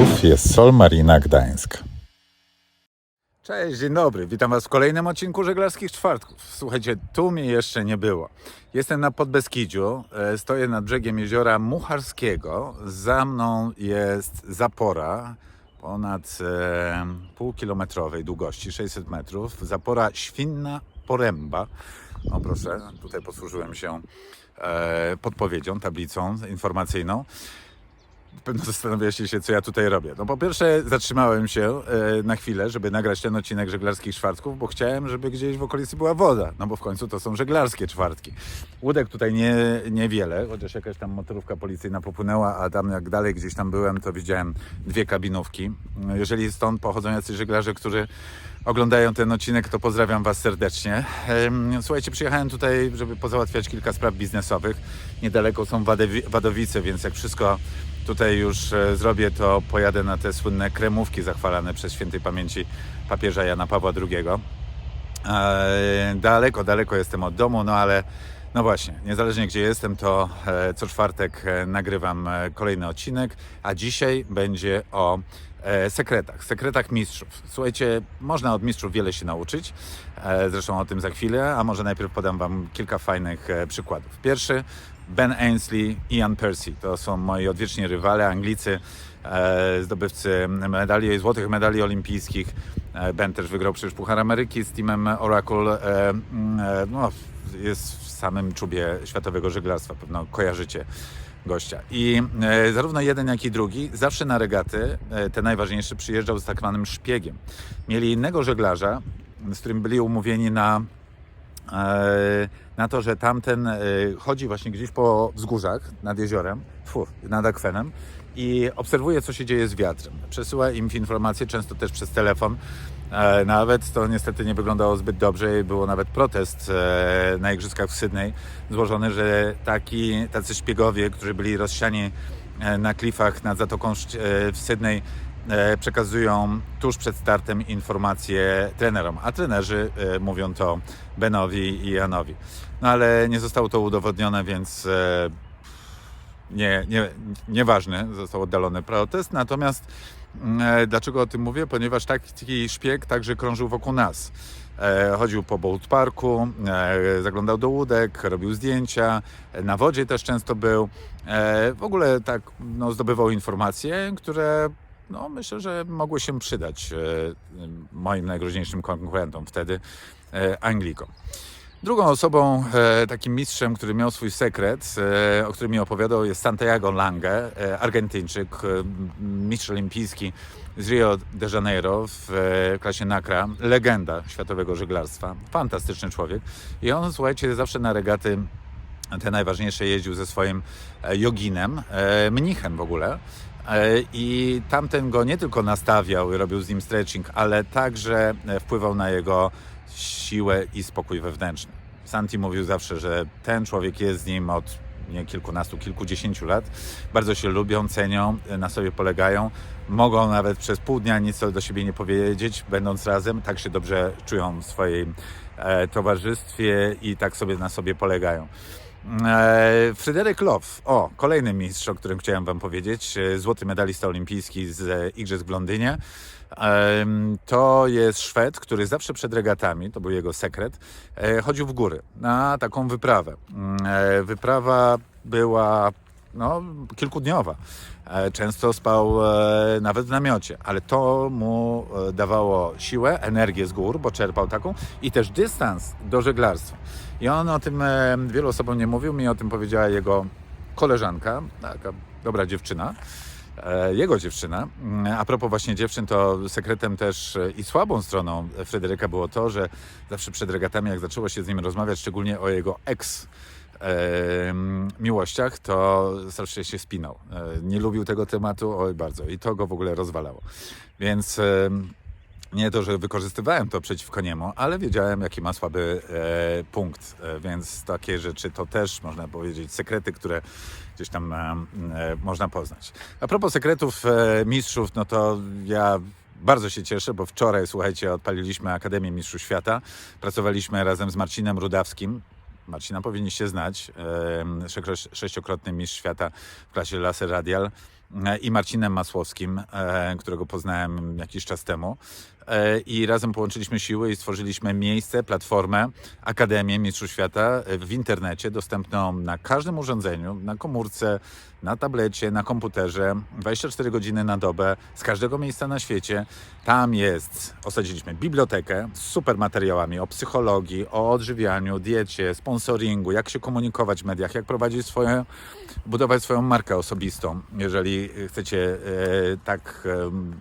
Czwartków jest Sol Marina Gdańsk. Cześć, dzień dobry. Witam Was w kolejnym odcinku Żeglarskich Czwartków. Słuchajcie, tu mnie jeszcze nie było. Jestem na Podbeskidziu, e, stoję nad brzegiem jeziora Mucharskiego. Za mną jest zapora ponad e, półkilometrowej długości, 600 metrów. Zapora Świnna Poręba. O proszę, tutaj posłużyłem się e, podpowiedzią, tablicą informacyjną. Pewno zastanawiacie się, co ja tutaj robię. No po pierwsze zatrzymałem się e, na chwilę, żeby nagrać ten odcinek żeglarskich czwartków, bo chciałem, żeby gdzieś w okolicy była woda, no bo w końcu to są żeglarskie czwartki. Łódek tutaj nie, niewiele, chociaż jakaś tam motorówka policyjna popłynęła, a tam jak dalej gdzieś tam byłem, to widziałem dwie kabinówki. Jeżeli stąd pochodzą jacyś żeglarze, którzy oglądają ten odcinek, to pozdrawiam Was serdecznie. Słuchajcie, przyjechałem tutaj, żeby pozałatwiać kilka spraw biznesowych. Niedaleko są Wadowice, więc jak wszystko tutaj już e, zrobię, to pojadę na te słynne kremówki zachwalane przez świętej pamięci papieża Jana Pawła II. E, Daleko, daleko jestem od domu, no ale no właśnie, niezależnie gdzie jestem, to e, co czwartek nagrywam kolejny odcinek, a dzisiaj będzie o sekretach, sekretach mistrzów. Słuchajcie, można od mistrzów wiele się nauczyć, zresztą o tym za chwilę, a może najpierw podam Wam kilka fajnych przykładów. Pierwszy, Ben Ainsley, Ian Percy, to są moi odwieczni rywale, Anglicy, e, zdobywcy medali, złotych medali olimpijskich. E, Ben też wygrał przecież Puchar Ameryki z teamem Oracle. E, mm, no, jest w samym czubie światowego żeglarstwa, pewno kojarzycie gościa. I zarówno jeden, jak i drugi zawsze na regaty, te najważniejsze, przyjeżdżał z tak zwanym szpiegiem. Mieli innego żeglarza, z którym byli umówieni na na to, że tamten e, chodzi właśnie gdzieś po wzgórzach nad jeziorem, nad akwenem i obserwuje, co się dzieje z wiatrem. Przesyła im informacje, często też przez telefon. E, Nawet to niestety nie wyglądało zbyt dobrze i było nawet protest e, na igrzyskach w Sydney złożony, że taki, tacy szpiegowie, którzy byli rozsiani e, na klifach nad Zatoką e, w Sydney e, przekazują tuż przed startem informacje trenerom, a trenerzy e, mówią to Benowi i Janowi. No ale nie zostało to udowodnione, więc e, nie, nie, nieważne, został oddalony protest. Natomiast mm, e, dlaczego o tym mówię? Ponieważ taki szpieg także krążył wokół nas. E, Chodził po Boat Parku, e, zaglądał do łódek, robił zdjęcia, e, na wodzie też często był. E, W ogóle tak no, zdobywał informacje, które no, myślę, że mogły się przydać e, moim najgroźniejszym konkurentom wtedy, e, Anglikom. Drugą osobą, e, takim mistrzem, który miał swój sekret, o którym mi opowiadał, jest Santiago Lange, Argentyńczyk, mistrz olimpijski z Rio de Janeiro w klasie Nakra, legenda światowego żeglarstwa, fantastyczny człowiek. I on, słuchajcie, zawsze na regaty te najważniejsze jeździł ze swoim joginem, mnichem w ogóle. E, I tamten go nie tylko nastawiał i robił z nim stretching, ale także e, wpływał na jego siłę i spokój wewnętrzny. Santi mówił zawsze, że ten człowiek jest z nim od nie kilkunastu, kilkudziesięciu lat. Bardzo się lubią, cenią, e, na sobie polegają. Mogą nawet przez pół dnia nic do siebie nie powiedzieć, będąc razem. Tak się dobrze czują w swoim e, towarzystwie i tak sobie na sobie polegają. E, Fryderyk Low, o, kolejny mistrz, o którym chciałem Wam powiedzieć, e, złoty medalista olimpijski z e, Igrzysk w Londynie. To jest Szwed, który zawsze przed regatami, to był jego sekret, chodził w góry na taką wyprawę. Mm, Wyprawa była no, kilkudniowa. E, Często spał e, nawet w namiocie, ale to mu e, dawało siłę, energię z gór, bo czerpał taką i też dystans do żeglarstwa. I on o tym wielu osobom nie mówił, mi o tym powiedziała jego koleżanka, taka dobra dziewczyna jego dziewczyna. A propos właśnie dziewczyn, to sekretem też i słabą stroną Fryderyka było to, że zawsze przed regatami, jak zaczęło się z nim rozmawiać, szczególnie o jego ex miłościach, to strasznie się spinał. E, Nie lubił tego tematu, oj bardzo. I to go w ogóle rozwalało. Więc nie to, że wykorzystywałem to przeciwko niemu, ale wiedziałem, jaki ma słaby e, punkt, e, więc takie rzeczy to też, można powiedzieć, sekrety, które gdzieś tam e, można poznać. A propos sekretów e, mistrzów, no to ja bardzo się cieszę, bo wczoraj, słuchajcie, odpaliliśmy Akademię Mistrzów Świata. Pracowaliśmy razem z Marcinem Rudawskim. Marcina powinniście znać, sześcio- sześciokrotny mistrz świata w klasie laser radial. e, i Marcinem Masłowskim, e, którego poznałem jakiś czas temu. E, I razem połączyliśmy siły i stworzyliśmy miejsce, platformę, Akademię Mistrzów Świata w internecie, dostępną na każdym urządzeniu, na komórce, na tablecie, na komputerze, 24 godziny na dobę, z każdego miejsca na świecie. Tam jest, osadziliśmy bibliotekę z super materiałami o psychologii, o odżywianiu, diecie, sponsoringu, jak się komunikować w mediach, jak prowadzić swoje, budować swoją markę osobistą, jeżeli chcecie e, tak,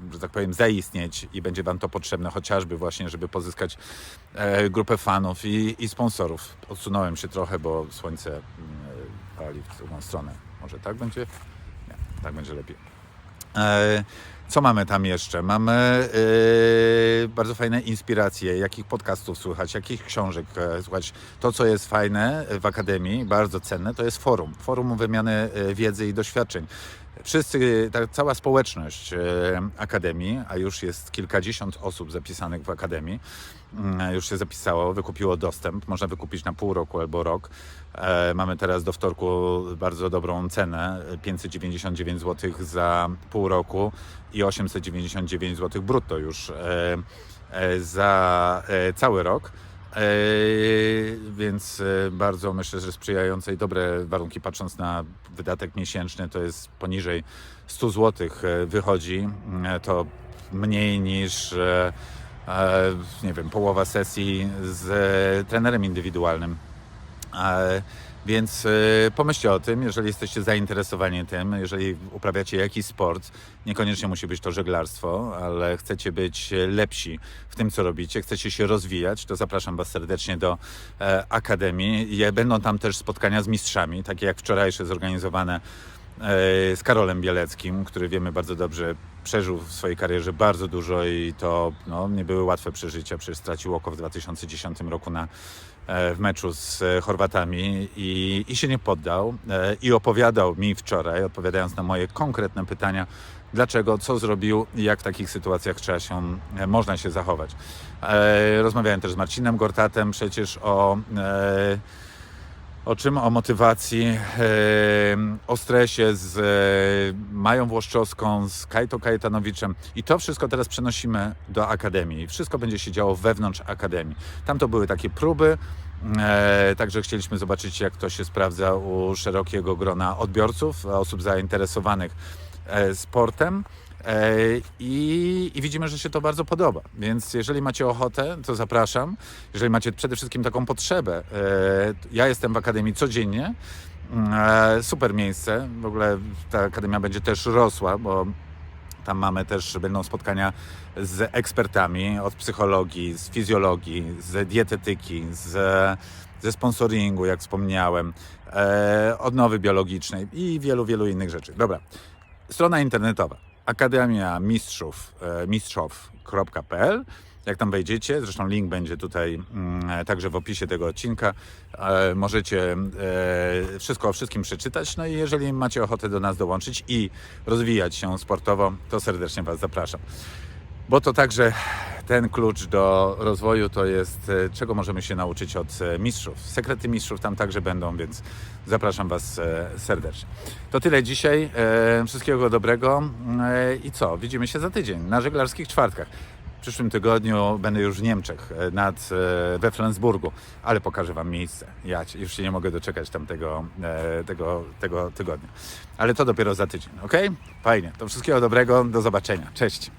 e, że tak powiem, zaistnieć i będzie Wam to potrzebne, chociażby właśnie, żeby pozyskać e, grupę fanów i, i sponsorów. Odsunąłem się trochę, bo słońce mm, pali w drugą stronę. Może tak będzie? Nie, tak będzie lepiej. E, Co mamy tam jeszcze? Mamy e, bardzo fajne inspiracje, jakich podcastów słuchać, jakich książek e, słuchać. To, co jest fajne w Akademii, bardzo cenne, to jest forum. Forum wymiany wiedzy i doświadczeń. Wszyscy, ta cała społeczność e, Akademii, a już jest kilkadziesiąt osób zapisanych w Akademii, mm, już się zapisało, wykupiło dostęp. Można wykupić na pół roku albo rok. E, Mamy teraz do wtorku bardzo dobrą cenę 599 zł za pół roku i 899 zł brutto już e, za cały rok. E, Więc e, bardzo myślę, że sprzyjające i dobre warunki, patrząc na wydatek miesięczny, to jest poniżej 100 zł wychodzi. E, To mniej niż nie wiem, połowa sesji z trenerem indywidualnym. Więc e, pomyślcie o tym, jeżeli jesteście zainteresowani tym, jeżeli uprawiacie jakiś sport, niekoniecznie musi być to żeglarstwo, ale chcecie być lepsi w tym, co robicie, chcecie się rozwijać, to zapraszam Was serdecznie do e, Akademii. Je- Będą tam też spotkania z mistrzami, takie jak wczorajsze zorganizowane e, z Karolem Bieleckim, który wiemy bardzo dobrze przeżył w swojej karierze bardzo dużo i to no, nie były łatwe przeżycia. Przecież stracił oko w 2010 roku na, w meczu z e, Chorwatami i, i się nie poddał. E, I opowiadał mi wczoraj, odpowiadając na moje konkretne pytania, dlaczego, co zrobił i jak w takich sytuacjach trzeba się, e, można się zachować. E, Rozmawiałem też z Marcinem Gortatem przecież o e, o czym? O motywacji, e, o stresie z e, Mają Włoszczowską, z Kajto Kajtanowiczem. I to wszystko teraz przenosimy do Akademii. Wszystko będzie się działo wewnątrz Akademii. Tam to były takie próby, e, także chcieliśmy zobaczyć, jak to się sprawdza u szerokiego grona odbiorców, osób zainteresowanych sportem. E, I, I widzimy, że się to bardzo podoba. Więc jeżeli macie ochotę, to zapraszam. Jeżeli macie przede wszystkim taką potrzebę, e, ja jestem w Akademii codziennie. E, Super miejsce. W ogóle ta Akademia będzie też rosła, bo tam mamy też, będą spotkania z ekspertami od psychologii, z fizjologii, z dietetyki, z, ze sponsoringu, jak wspomniałem, odnowy biologicznej i wielu, wielu innych rzeczy. Dobra, strona internetowa Akademia Mistrzów, e, mistrzów.pl. Jak tam wejdziecie, zresztą link będzie tutaj mm, także w opisie tego odcinka, e, możecie e, wszystko o wszystkim przeczytać. No i jeżeli macie ochotę do nas dołączyć i rozwijać się sportowo, to serdecznie Was zapraszam. Bo to także ten klucz do rozwoju to jest, e, czego możemy się nauczyć od e, mistrzów. Sekrety mistrzów tam także będą, więc zapraszam Was e, serdecznie. To tyle dzisiaj. Wszystkiego dobrego i co? Widzimy się za tydzień na żeglarskich czwartkach. W przyszłym tygodniu będę już w Niemczech, nad, we Flensburgu, ale pokażę Wam miejsce. Ja już się nie mogę doczekać tamtego tego, tego tygodnia. Ale to dopiero za tydzień, ok? Fajnie. To wszystkiego dobrego, do zobaczenia. Cześć.